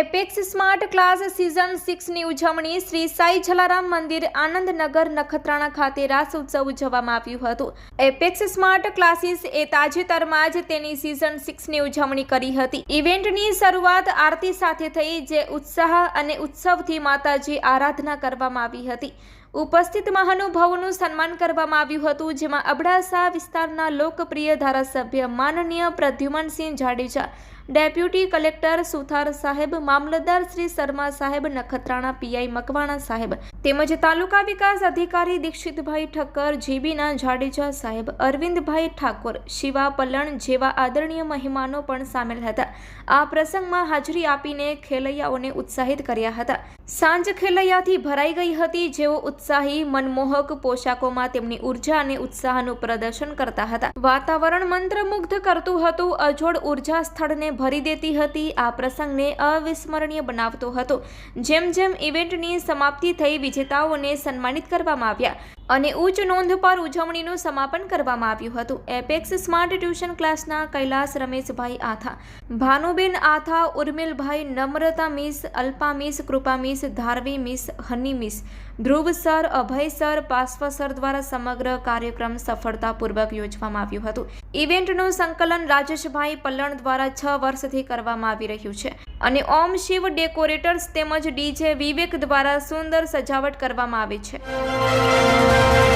Apex smart class season સિક્સની ઉજવણી શ્રી સાઈ જલારામ મંદિર આનંદનગર નખત્રાણા ખાતે રાસ ઉત્સવ ઉજવવામાં આવ્યું હતું. એપેક્સ સ્માર્ટ ક્લાસીસ એ તાજેતરમાં જ તેની સિઝન સિક્સની ઉજવણી કરી હતી. ઇવેન્ટની શરૂઆત આરતી સાથે થઈ, જે ઉત્સાહ અને ઉત્સવથી માતાજી આરાધના કરવામાં આવી હતી. ઉપસ્થિત મહાનુભાવોનું સન્માન કરવામાં આવ્યું હતું, જેમાં અબડાસા વિસ્તારના લોકપ્રિય ધારાસભ્ય માનનીય પ્રદ્યુમનસિંહ જાડેજા ડેપ્યુટી કલેક્ટર સુથાર સાહેબ, મામલતદાર શ્રી શર્મા સાહેબ, નખત્રાણા પીઆઈ મકવાણા સાહેબ તેમજ તાલુકા વિકાસ અધિકારી દીક્ષિતભાઈ ઠક્કર, જીબીના જાડેજા સાહેબ, અરવિંદભાઈ ઠાકોર, શિવા પલણ જેવા આદરણીય મહેમાનો પણ સામેલ હતા. આ પ્રસંગમાં હાજરી આપીને ખેલૈયાઓને ઉત્સાહિત કર્યા હતા. સાંજ ખેલૈયાથી ભરાઈ ગઈ હતી જેઓ ઉત્સાહી, મનમોહક પોશાકોમાં તેમની ઊર્જા અને ઉત્સાહનું પ્રદર્શન કરતા હતા. વાતાવરણ મંત્રમુગ્ધ કરતું હતું, અજોડ ઊર્જા સ્થળને ભરી દેતી હતી. આ પ્રસંગને અવિસ્મરણીય બનાવતો હતો. જેમ જેમ ઇવેન્ટની સમાપ્તિ થઈ, વિજેતાઓને સન્માનિત કરવામાં આવ્યા. અને ઉચ્ચ નોંધ પર ઉજવણીનું સમાપન કરવામાં આવ્યું હતું. એપેક્સ સ્માર્ટ ટ્યુશન ક્લાસના Kailas Rameshbhai Atha, Bhanuben Atha, Urmilbhai Namrata miss, Alpa miss, Krupa miss, Dharvi miss, Honey miss, Dhruv sir, Abhay sir Pashva sir દ્વારા સમગ્ર કાર્યક્રમ સફળતાપૂર્વક યોજવામાં આવ્યું હતું. ઇવેન્ટનું સંકલન રાજેશભાઈ પલ્લણ દ્વારા છ વર્ષથી કરવામાં આવી રહ્યું છે. અને ઓમ શિવ ડેકોરેટર્સ તેમજ ડીજે વિવેક દ્વારા સુંદર સજાવટ કરવામાં આવી છે.